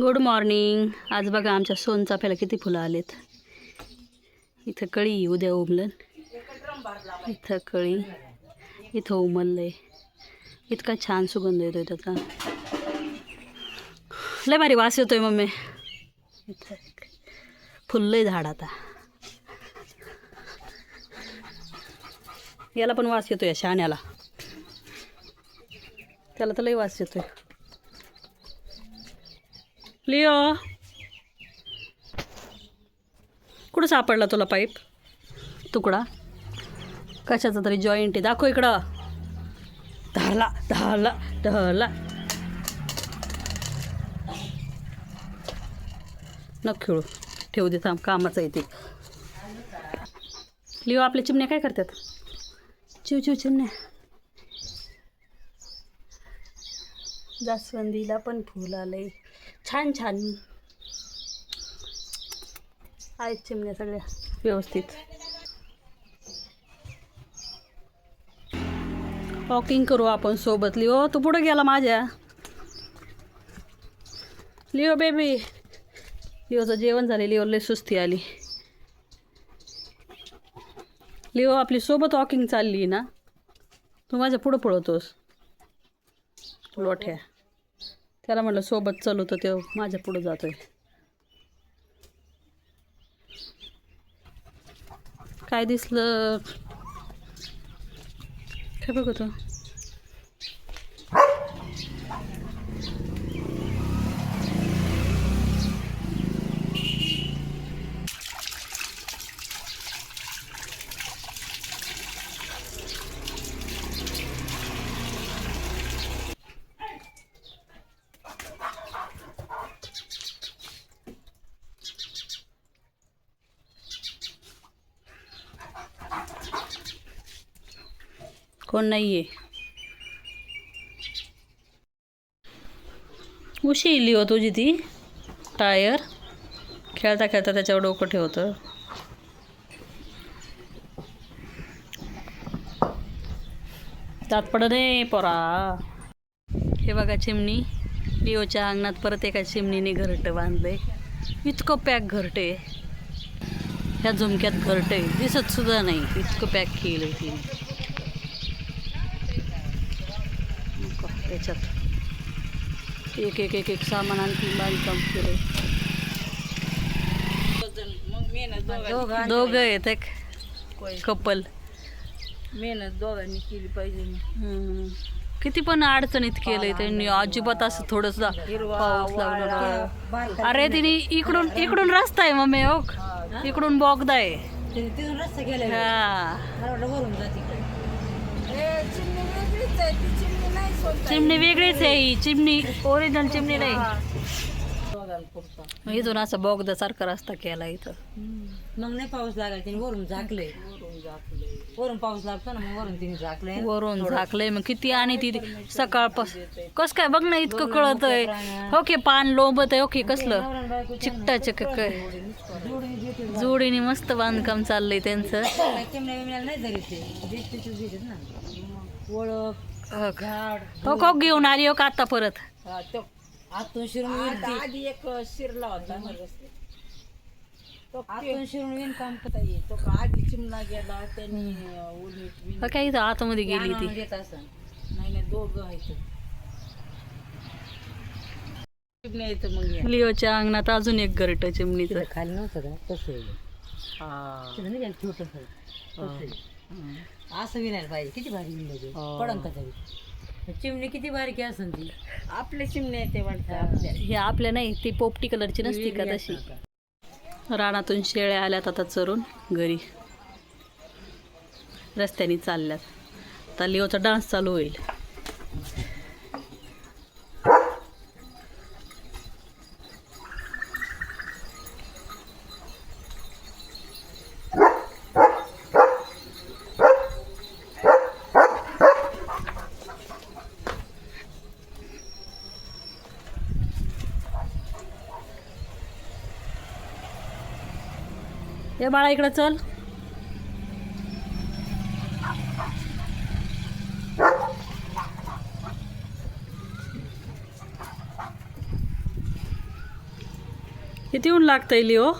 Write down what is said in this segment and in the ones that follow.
Good morning आज बघा आमच्या सोनचाफ्याला किती फुलं आलेत. इथं कळी उद्या उमलन इथं कळी. इथं उमललंय. इतका छान सुगंध येतोय त्याचा. लय भारी वास येतोय मम्मी. इथं फुललं फुललंय झाड आता. याला पण वास येतोय या शहाण्याला. त्याला तर लय वास येतोय. लिओ. कुठं सापडला तुला पाईप? तुकडा. कशाचा तरी जॉईंट आहे. दाखव इकडं. धरला धरला धरला. न खेळू. ठेवू दे थांब कामाचं आहे ते. लिओ आपल्या चिमण्या काय करतात? चिव चिव चिमण्या. जास्वंदीला पण फूल आलंय. छान छान. आहेत चिमण्या सगळ्या. व्यवस्थित. वॉकिंग करू आपण सोबत. लिओ तू पुढे गेला माझ्या. लिओ बेबी लिओचं जेवण झाले. लिओ लय सुस्ती आली. लिओ आपली सोबत वॉकिंग चालली ना? तू माझ्या पुढं पळवतोस लोठ्या. त्याला म्हटलं सोबत चलो तर तो माझ्या पुढं जातोय. काय दिसलं? काय बघतो कोण नाही आहे उशी इली हो तुझी ती टायर। खेळता खेळता त्याच्यावर डोकं ठेवतं। दात पडत नाही पोरा। हे बघा चिमणी लिओच्या अंगणात परत एका चिमणीने घरटं बांधलंय. इतकं पॅक घरटे. ह्या झुमक्यात घरटे दिसत सुद्धा नाही. इतकं पॅक केलं तिने नको, त्याच्यात. एक एक एक एक सामान आणखी बांधकाम दोघांनी दोघं आहेत एक. कपल. मेहनत दोघांनी केली पाहिजे. किती पण अडचणीत केलंय त्यांनी. अजिबात असं थोडस पाऊस लागला. अरे तिने इकडून इकडून रस्ता आहे मम्मी हो. इकडून बोगदा आहे. हा. चिमणी वेगळीच आहे ही. चिमणी ओरिजिनल चिमणी नाही. इथून असं बोगदा सारखा रस्ता केला इथं. मग नाही पाऊस लागला तिने वरून झाकलंय. वरून पाऊस लागतो ना मग वरून तिने झाकलंय. वरून झाकलंय मग किती आणि ती सकाळपास कस काय बघ ना इतकं कळत आहे हो की पान लोंबत आहे ओके कसलं? चिकटा चिक जोडीने मस्त बांधकाम चाललंय त्यांचं. ओळख हो का? झाड हो का घेऊन आली हो का आता परत? आतून शिरून विणती. आधी एक शिरला होता आतून शिरून विण काम करता येईल तो आधी चिमणा गेला त्यांनी उलट हो काय इथं आतमध्ये गेली ती. असं नाही नाही दोघं आहेत. चिमण्या येतं मग या. लिओच्या अंगणात अजून एक घरट चिमणीचं. खाली नव्हतं का? तसं छोटं असं विणायला पाहिजे किती भारी हा. पडन का तरी? चिमणी किती बारीक असन ती? आपले चिमणे येते वाटतं आपल्या. हे आपल्या नाही ती पोपटी कलरची नसती का तशी? रानातून शेळ्या आल्यात आता चरून घरी. रस्त्याने चालल्यात. आता लिओचा डान्स चालू होईल. हे बाळा इकडं चल. किती ऊन लागतंय लिओ?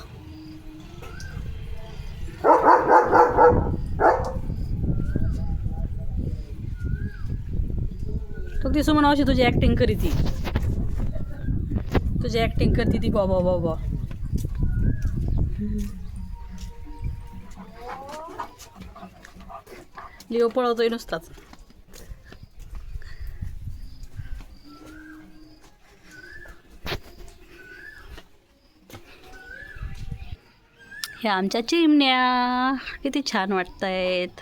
हो ती सुमन अशी तुझी ॲक्टिंग करी ती. तुझी ॲक्टिंग करते ती बाबा बाबा लिओ पळवतोय नुसताच ह्या आमच्या चिमण्या. किती छान वाटत आहेत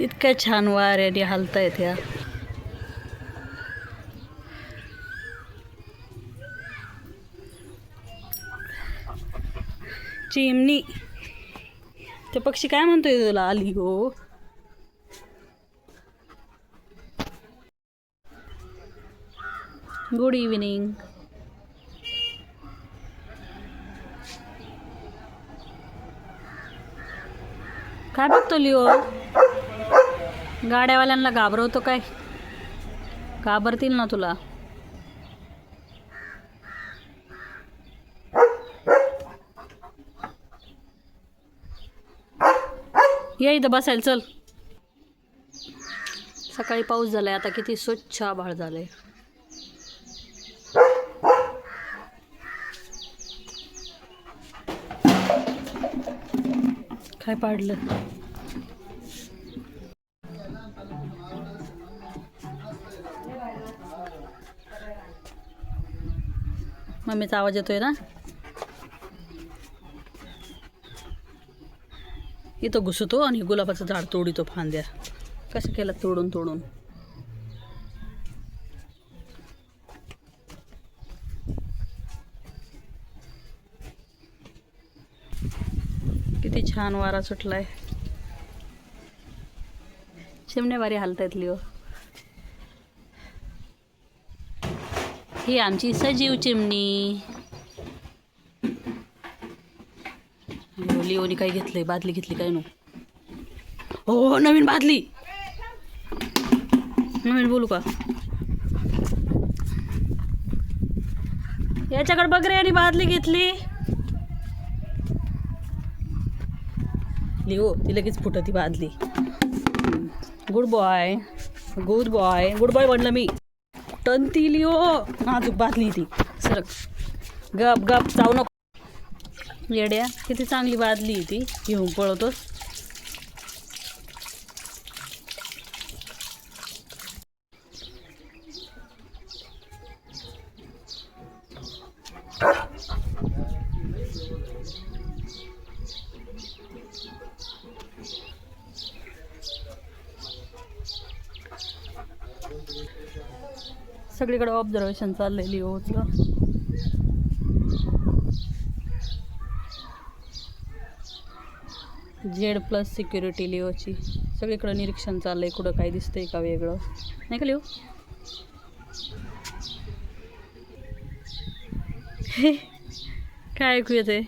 इतक्या छान वाऱ्याने हलतायत ह्या. चिमणी ते पक्षी काय म्हणतोय तुला आली हो? गुड इव्हिनिंग काय बघतो लिओ? गाड्यावाल्यांना घाबरवतो काय? घाबरतील ना तुला? ये इथं बसायला चल. सकाळी पाऊस झालाय आता किती स्वच्छ आभाळ झालंय. काय पाडलं? मम्मीचा आवाज येतोय ना? इथं घुसतो आणि गुलाबाचं झाड तोडितो फांद्या. कसं केलं तोडून तोडून? किती छान वारा सुटलाय. चिमणे बारी हालतायत लिओ. ही आमची सजीव चिमणी लिओ- हो, लिओनी काय घेतलंय? बादली घेतली काय नो? हो, हो, हो नवीन बादली. नवीन बोलू का? याच्याकडे बघ रे आणि बादली घेतली. लिओ ती लगेच फुटती बादली. Good boy good boy good boy म्हणलं मी. टनती लिओ नाजूक बादली ती. सरक. गप गप जाऊ नको. येड्या. किती चांगली बादली ती. घेऊन पळवतोस सगळीकडे ऑब्झर्वेशन चाललेली ओचं जेड प्लस सिक्युरिटी लिओची. सगळीकडं निरीक्षण चाललं आहे कुठं काय दिसतंय का वेगळं. नाही का लिओ? हे, काय ऐकू येते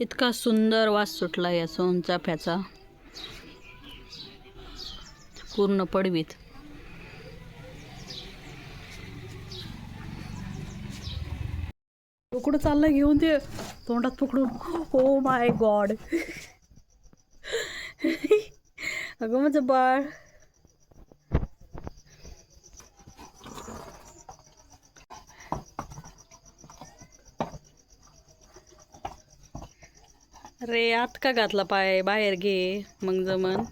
इतका सुंदर वास सुटला या सोनचाफ्याचा पूर्ण पडवीत. कुठं चाललं घेऊन ते? तोंडात पकडून हो माय गॉड अगं माझं बाळ. अरे आत का घातला पाय बाहेर घे मग जमन.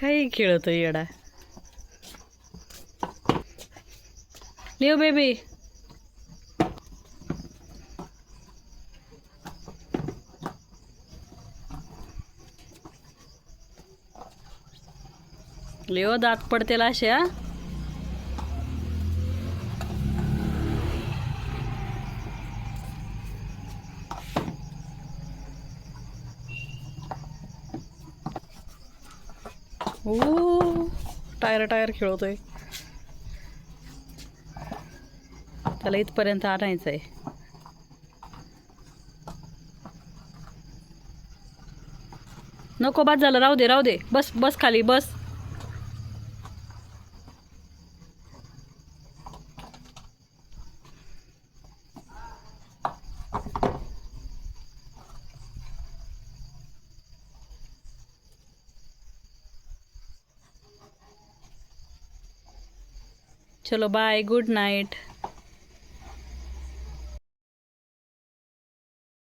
काही खेळतो येडा. Live baby. लिओ दात पडतेला अशा हो टायर टायर खेळतोय. त्याला इथपर्यंत आणायचं आहे नको बाद झालं राहू दे राहू दे. बस बस खाली बस. चलो बाय गुड नाईट